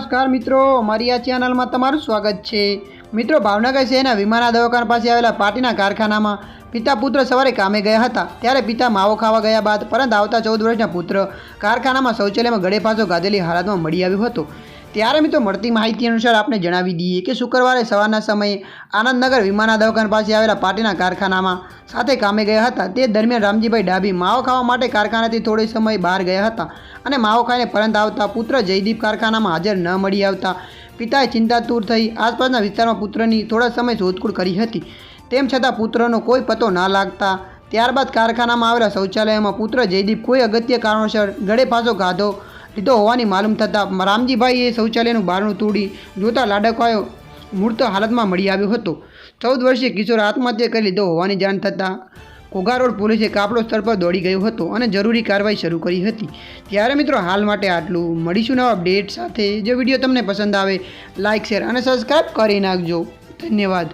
નમસ્કાર મિત્રો, અમારી આ ચેનલમાં તમારું સ્વાગત છે. મિત્રો, ભાવનગર શહેરના વિમાના દવાખાના પાસે આવેલા પાટીના કારખાનામાં પિતા પુત્ર સવારે કામે ગયા હતા. ત્યારે પિતા માવો ખાવા ગયા બાદ પરત આવતા ચૌદ વર્ષના પુત્ર કારખાનામાં શૌચાલયમાં ગળે ફાંસો ગાધેલી હાલતમાં મળી આવ્યો હતો. ત્યારે મિત્રો, મળતી માહિતી અનુસાર આપણે જણાવી દઈએ કે શુક્રવારે સવારના સમયે આનંદનગર વિમાના દવાખાના પાસે આવેલા પાટીના કારખાનામાં સાથે કામે ગયા હતા. તે દરમિયાન રામજીભાઈ ડાભી માવો ખાવા માટે કારખાનાથી થોડો સમય બહાર ગયા હતા અને માવો ખાઈને પરત આવતા પુત્ર જયદીપ કારખાનામાં હાજર ન મળી આવતા પિતાએ ચિંતાતુર થઈ આસપાસના વિસ્તારમાં પુત્રની થોડા સમય શોધખોળ કરી હતી. તેમ છતાં પુત્રનો કોઈ પતો ના લાગતા ત્યારબાદ કારખાનામાં આવેલા શૌચાલયમાં પુત્ર જયદીપ કોઈ અગત્ય કારણોસર ગળે ફાંસો ગાધો લીધો હોવાની માલુમ થતાં રામજીભાઈએ શૌચાલયનું બારણું તોડી જોતા લાડકવાયો મૂર્ત હાલતમાં મળી આવ્યો હતો. ચૌદ વર્ષીય કિશોર આત્મહત્યા કરી લીધો હોવાની જાણ થતાં કોઘા રોડ પોલીસે કાપડો સ્થળ પર દોડી ગયો હતો અને જરૂરી કાર્યવાહી શરૂ કરી હતી. ત્યારે મિત્રો હાલ માટે આટલું. મળીશું નવા અપડેટ સાથે. જો વીડિયો તમને પસંદ આવે લાઇક શેર અને સબસ્ક્રાઈબ કરી નાખજો. ધન્યવાદ.